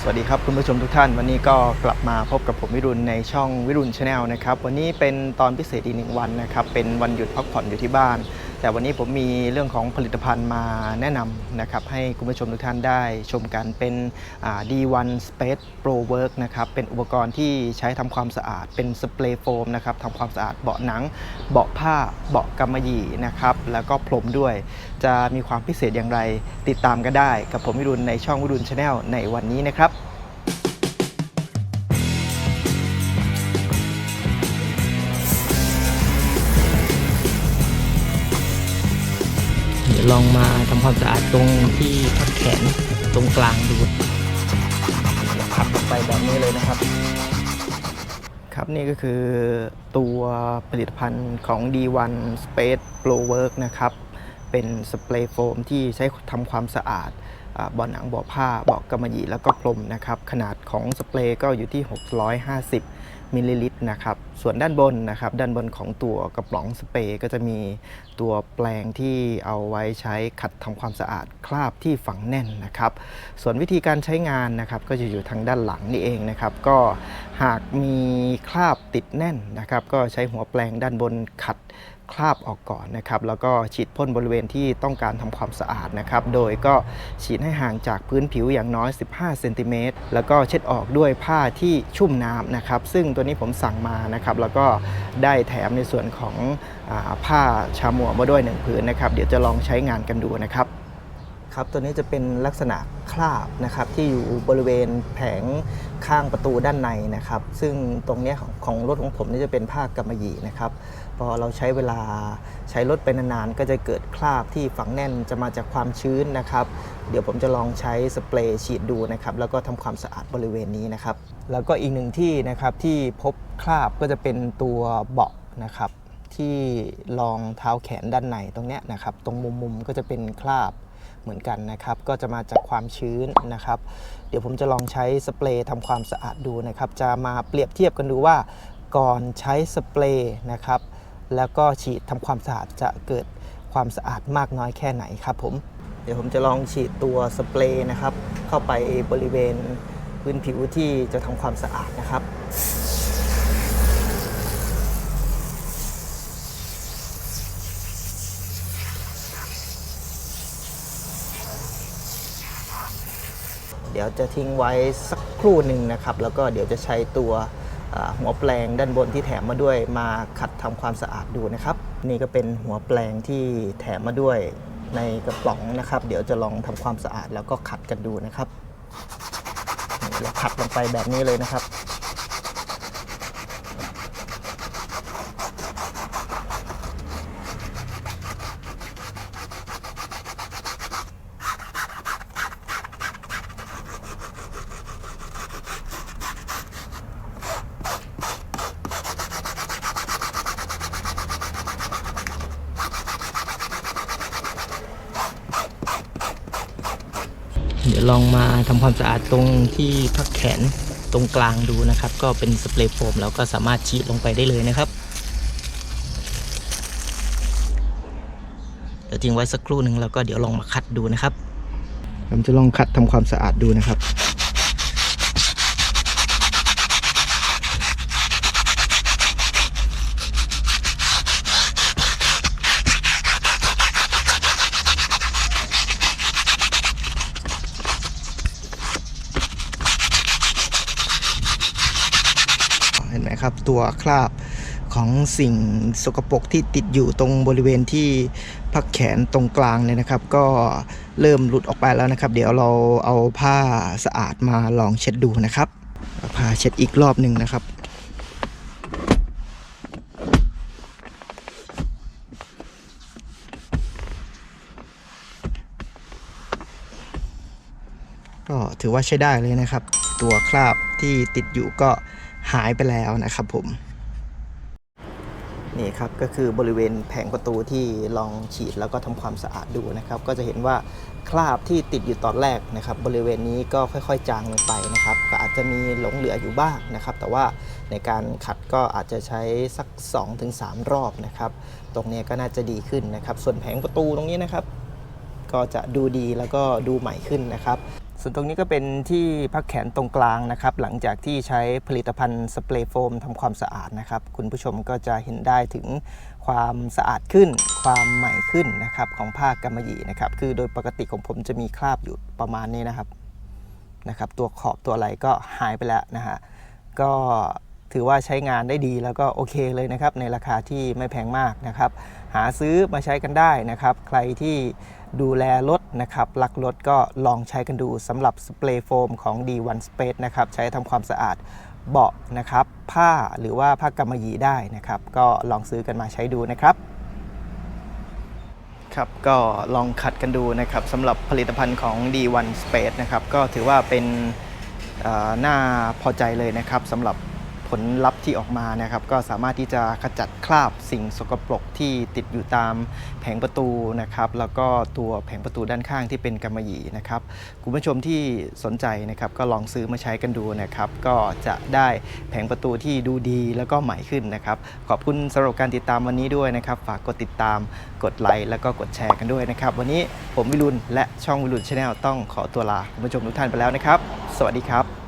สวัสดีครับคุณผู้ชมทุกท่าน วันนี้ก็กลับมาพบกับผมวิรุณในช่องวิรุณชาแนลนะครับ วันนี้เป็นตอนพิเศษอีกหนึ่งวันนะครับ เป็นวันหยุดพักผ่อนอยู่ที่บ้าน แต่วันนี้ผมมีเรื่องของผลิตภัณฑ์มาแนะนำนะครับให้คุณผู้ชมทุกท่านได้ชมกันเป็น D1 Space Pro Work นะครับเป็นอุปกรณ์ที่ใช้ทำความสะอาดเป็นสเปรย์โฟมนะครับทำความสะอาดเบาะหนัง เบาะผ้าเบาะกำมะหยี่นะครับแล้วก็พรมด้วย จะมีความพิเศษอย่างไรติดตามกันได้ กับผมวิรุณในช่องวิรุณชาแนลในวันนี้นะครับ ลองมาทำความสะอาดตรงที่พักแขนตรงกลางดูขับลงไปแบบนี้เลยนะครับ ครับนี่ก็คือตัวผลิตภัณฑ์ของ D1 Space Pro Work นะครับ เป็นสเปรย์โฟมที่ใช้ทำความสะอาดอ่าเบาะหนังเบาะผ้าเบาะกำมะหยี่แล้วก็พรมนะครับ ขนาดของสเปรย์ก็อยู่ที่ 650 มิลลิลิตรนะครับ ส่วนด้านบนนะครับ ด้านบนของตัวกระป๋องสเปรย์ก็จะมีตัวแปลงที่เอาไว้ใช้ขัดทำความสะอาดคราบที่ฝังแน่นนะครับ ส่วนวิธีการใช้งานนะครับ ก็จะอยู่ทางด้านหลังนี่เองนะครับ ก็หากมีคราบติดแน่นนะครับ ก็ใช้หัวแปลงด้านบนขัด คราบออกก่อนนะครับ แล้วก็ฉีดพ่นบริเวณที่ต้องการทำความสะอาดนะครับ โดยก็ฉีดให้ห่างจากพื้นผิวอย่างน้อย 15 เซนติเมตร แล้วก็เช็ดออกด้วยผ้าที่ชุ่มน้ำนะครับ ซึ่งตัวนี้ผมสั่งมานะครับ แล้วก็ได้แถมในส่วนของอผ้าชามัวมาด้วยหนึ่งผืนนะครับ เดี๋ยวจะลองใช้งานกันดูนะครับ ครับ ตัวนี้จะเป็นลักษณะคราบนะครับที่อยู่บริเวณแผงข้างประตูด้านในนะครับ ซึ่งตรงนี้ของของรถของผมนี่จะเป็นผ้ากำมะหยี่นะครับ พอเราใช้เวลาใช้รถไปนานๆก็จะเกิดคราบที่ฝังแน่นจะมาจากความชื้นนะครับ เดี๋ยวผมจะลองใช้สเปรย์ฉีดดูนะครับ แล้วก็ทำความสะอาดบริเวณนี้นะครับ แล้วก็อีกหนึ่งที่นะครับที่พบคราบก็จะเป็นตัวเบาะนะครับที่รองเท้าแขนด้านในตรงเนี้ยนะครับ ตรงมุมๆก็จะเป็นคราบ เหมือนกันนะครับ ก็จะมาจากความชื้นนะครับ เดี๋ยวผมจะลองใช้สเปรย์ทำความสะอาดดูนะครับ จะมาเปรียบเทียบกันดูว่าก่อนใช้สเปรย์นะครับ แล้วก็ฉีดทำความสะอาดจะเกิดความสะอาดมากน้อยแค่ไหนครับผมเดี๋ยวผมจะลองฉีดตัวสเปรย์นะครับ เข้าไปบริเวณพื้นผิวที่จะทำความสะอาดนะครับ เดี๋ยวจะทิ้งไว้สักครู่หนึ่งนะครับ แล้วก็เดี๋ยวจะใช้ตัวหัวแปลงด้านบนที่แถมมาด้วยมาขัดทำความสะอาดดูนะครับ นี่ก็เป็นหัวแปลงที่แถมมาด้วยในกระป๋องนะครับ เดี๋ยวจะลองทำความสะอาดแล้วก็ขัดกันดูนะครับเราขัดลงไปแบบนี้เลยนะครับ ลองมาทำความสะอาดตรงที่พักแขนตรงกลางดูนะครับ ก็เป็นสเปรย์โฟมแล้วก็สามารถฉีดลงไปได้เลยนะครับเดี๋ยวทิ้งไว้สักครู่หนึ่งแล้วก็เดี๋ยวลองมาคัดดูนะครับผมจะลองคัดทำความสะอาดดูนะครับ นไหมครับ ตัวคราบของสิ่งสกปรกที่ติดอยู่ตรงบริเวณที่พักแขนตรงกลางเนี่ยนะครับ ก็เริ่มหลุดออกไปแล้วนะครับ เดี๋ยวเราเอาผ้าสะอาดมาลองเช็ดดูนะครับผ้าเช็ดอีกรอบหนึ่งนะครับก็ถือว่าใช้ได้เลยนะครับ ตัวคราบที่ติดอยู่ก็ หายไปแล้วนะครับผม นี่ครับก็คือบริเวณแผงประตูที่ลองฉีดแล้วก็ทำความสะอาดดูนะครับ ก็จะเห็นว่าคราบที่ติดอยู่ตอนแรกนะครับ บริเวณนี้ก็ค่อยๆ จางลงไปนะครับ ก็อาจจะมีหลงเหลืออยู่บ้างนะครับ แต่ว่าในการขัดก็อาจจะใช้สัก 2-3 รอบนะครับ ตรงนี้ก็น่าจะดีขึ้นนะครับ ส่วนแผงประตูตรงนี้นะครับ ก็จะดูดีแล้วก็ดูใหม่ขึ้นนะครับ ส่วนตรงนี้ก็เป็นที่พักแขนตรงกลางนะครับ หลังจากที่ใช้ผลิตภัณฑ์สเปรย์โฟมทำความสะอาดนะครับ คุณผู้ชมก็จะเห็นได้ถึงความสะอาดขึ้น ความใหม่ขึ้นนะครับของผ้ากำมะหยี่นะครับ คือโดยปกติของผมจะมีคราบอยู่ประมาณนี้นะครับนะครับ ตัวขอบตัวอะไรก็หายไปแล้วนะฮะก็ ถือว่าใช้งานได้ดีแล้วก็โอเคเลยนะครับในราคาที่ไม่แพงมากนะครับ หาซื้อมาใช้กันได้นะครับ ใครที่ดูแลรถนะครับรักรถก็ลองใช้กันดูสำหรับสเปรย์โฟมของ D1 Space นะครับใช้ทำความสะอาดเบาะนะครับ ผ้าหรือว่าผ้ากำมะหยี่ได้นะครับ ก็ลองซื้อกันมาใช้ดูนะครับครับก็ลองขัดกันดูนะครับสำหรับผลิตภัณฑ์ของ D1 Space นะครับก็ถือว่าเป็นน่าพอใจเลยนะครับสำหรับ ผลลัพธ์ที่ออกมานะครับก็สามารถที่จะขจัดคราบสิ่งสกปรกที่ติดอยู่ตามแผงประตูนะครับแล้วก็ตัวแผงประตูด้านข้างที่เป็นกำมะหยี่นะครับคุณผู้ชมที่สนใจนะครับก็ลองซื้อมาใช้กันดูนะครับก็จะได้แผงประตูที่ดูดีแล้วก็ใหม่ขึ้นนะครับขอบคุณสำหรับการติดตามวันนี้ด้วยนะครับฝากกดติดตามกดไลค์แล้วก็กดแชร์กันด้วยนะครับวันนี้ผมวิรุณและช่องวิรุณชาแนลต้องขอตัวลาคุณผู้ชมทุกท่านไปแล้วนะครับ สวัสดีครับ